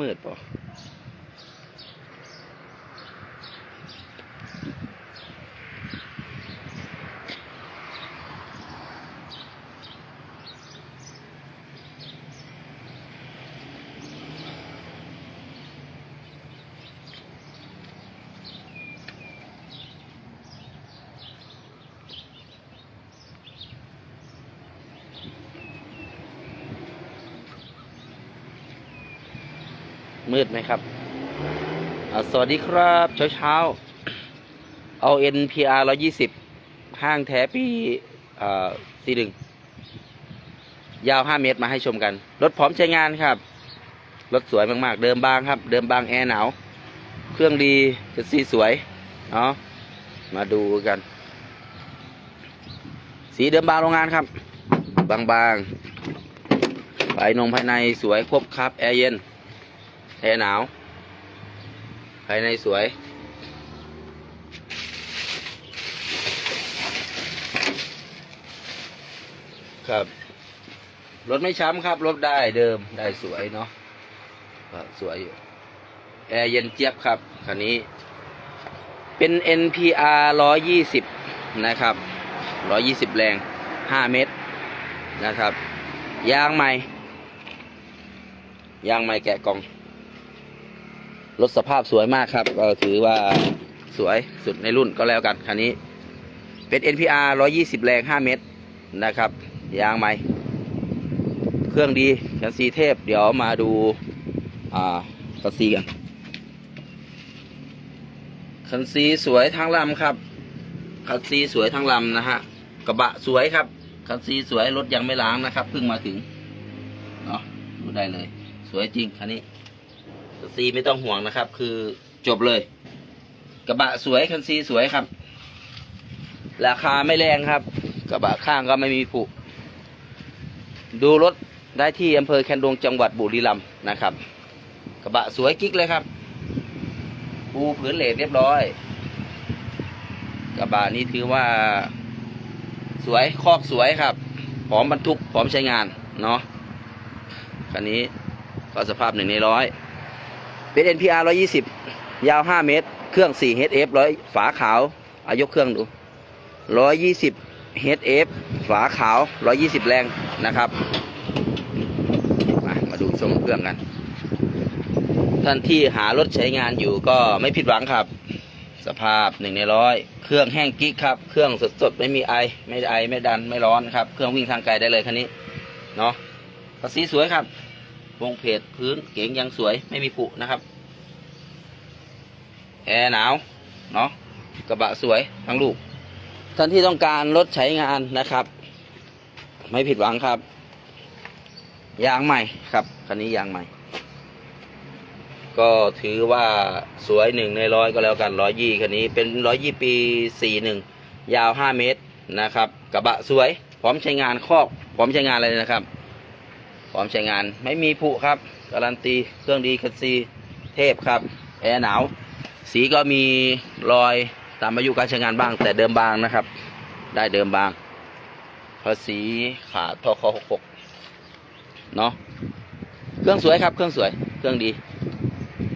มืดๆป่ะ มืดไหมครับ สวัสดีครับเช้าเช้าเอา NPR ร้อยี่สิบห้างแท้ปีอ่าสี่หนึ่งยาวห้าเมตรมาให้ชมกัน รถพร้อมใช้งานครับ รถสวยมาก ๆ เดิมบางครับ เดิมบางแอร์หนาว เครื่องดีจะสีสวยเนาะมาดูกัน สีเดิมบางโรงงานครับ บางๆภายนงภายในสวยครบครับ แอร์เย็น แอร์หนาว ภายในสวย ครับ รถไม่ช้ำครับ รถได้เดิมได้สวยเนาะสวยอยู่ แอร์เย็นเจี๊ยบครับคันนี้ เป็น NPR 120 นะครับ 120 แรง 5 เมตร นะครับ ยางใหม่ ยางใหม่แกะกล่อง รถสภาพสวยมากครับก็ถือว่าสวยสุดในรุ่นก็แล้วกันคันนี้ เป็น NPR 120 แรง 5 เมตรนะครับ ยางใหม่ เครื่องดีคันซีเทพ เดี๋ยวมาดูอ่าคันซีกันคันซีสวยทั้งลำครับคันซีสวยทั้งลำนะฮะกระบะสวยครับคันซีสวยรถยังไม่ล้างนะครับเพิ่งมาถึงเนาะดูได้เลย สวยจริงคันนี้ ซีไม่ต้องห่วงนะครับ คือจบเลย กระบะสวยคันซีสวยครับ ราคาไม่แรงครับ กระบะข้างก็ไม่มีผุดูรถได้ที่อำเภอแคนดงจังหวัดบุรีรัมย์นะครับ กระบะสวยกิ๊กเลยครับปูผืนเหล็กเรียบร้อย กระบะนี้ถือว่า สวยคอกสวยครับพร้อมบรรทุกพร้อมใช้งานเนาะคันนี้ก็สภาพหนึ่งในร้อย เป็น NPR 120 ยาว 5 เมตร เครื่อง 4 HF ร้อยฝาขาวอายกเครื่องดู 120 HF ฝาขาว 120 แรงนะครับ มามาดูชมเครื่องกัน ท่านที่หารถใช้งานอยู่ก็ไม่ผิดหวังครับ สภาพหนึ่งในร้อยเครื่องแห้งกิ๊กครับ เครื่องสดๆ ไม่มีไอ ไม่ไอ ไม่ดัน ไม่ร้อนครับ เครื่องวิ่งทางไกลได้เลยคันนี้ เนาะภาษีสวยครับ วงเพจพื้นเก๋งยังสวยไม่มีผุนะครับ แอร์หนาว เนาะกระบะสวยทั้งลูก ท่านที่ต้องการรถใช้งานนะครับ ไม่ผิดหวังครับ ยางใหม่ครับ คันนี้ยางใหม่ ก็ถือว่าสวยหนึ่งในร้อยก็แล้วกันร้อยยี่คันนี้เป็นร้อยยี่ปีสี่หนึ่งยาวห้าเมตรนะครับ กระบะสวย พร้อมใช้งานคอกพร้อมใช้งานเลยนะครับ ร้อมใช้งานไม่มีผุครับ การันตีเครื่องดีคันซีเทพครับ แอร์หนาว สีก็มีรอยตามอายุการใช้งานบ้าง แต่เดิมบางนะครับ ได้เดิมบางภาษีขาดทอคอหกหกเนาะเครื่องสวยครับ เครื่องสวย เครื่องดี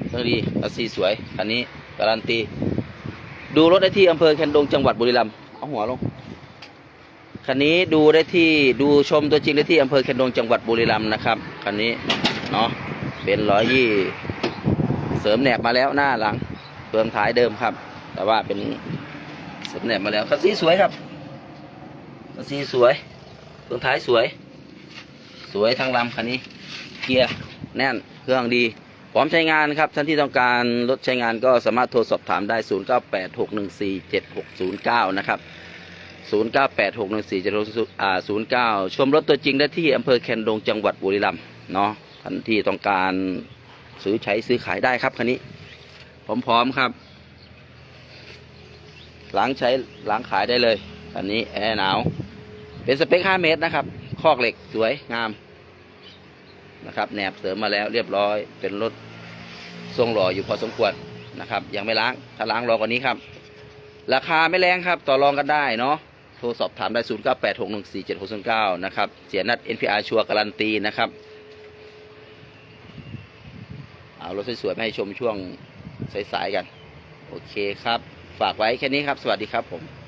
เครื่องดีภาษีสวยคันนี้การันตี ดูรถได้ที่อำเภอแคนดงจังหวัดบุรีรัมย์เอาหัวลง คันนี้ดูได้ที่ดูชมตัวจริงได้ที่อำเภอแคนดงจังหวัดบุรีรัมย์นะครับคันนี้เนาะเป็นร้อยยี่เสริมแหนบมาแล้วหน้าหลังเฟืองท้ายเดิมครับ แต่ว่าเป็นเสริมแหนบมาแล้วคันนี้สวยครับคันนี้สวยเฟืองท้ายสวย สวยทั้งลำคันนี้เกียร์แน่นเครื่องดีพร้อมใช้งานครับท่านที่ต้องการรถใช้งานก็สามารถโทรสอบถามได้ 0986147609 นะครับ 0986147609อ่า09ชมรถตัวจริงได้ที่อำเภอแคนดงจังหวัดบุรีรัมย์เนาะท่านที่ต้องการซื้อใช้ซื้อขายได้ครับคันนี้พร้อมๆครับล้างใช้ล้างขายได้เลยคันนี้แอร์หนาว เป็นสเปค 5 เมตรนะครับ คอกเหล็กสวยงามนะครับแหนบเสริมมาแล้วเรียบร้อย เป็นรถทรงหล่ออยู่พอสมควรนะครับ ยังไม่ล้าง ถ้าล้างรอกว่านี้ครับ ราคาไม่แรงครับ ต่อรองกันได้เนาะ โทรสอบถามได้ 0 9 8 6 1 4 7 6 0 9 นะครับ เสียนัด NPR ชัวร์การันตีนะครับ เอารถสวยๆมาให้ชมช่วงสายๆกัน โอเคครับ ฝากไว้แค่นี้ครับ สวัสดีครับผม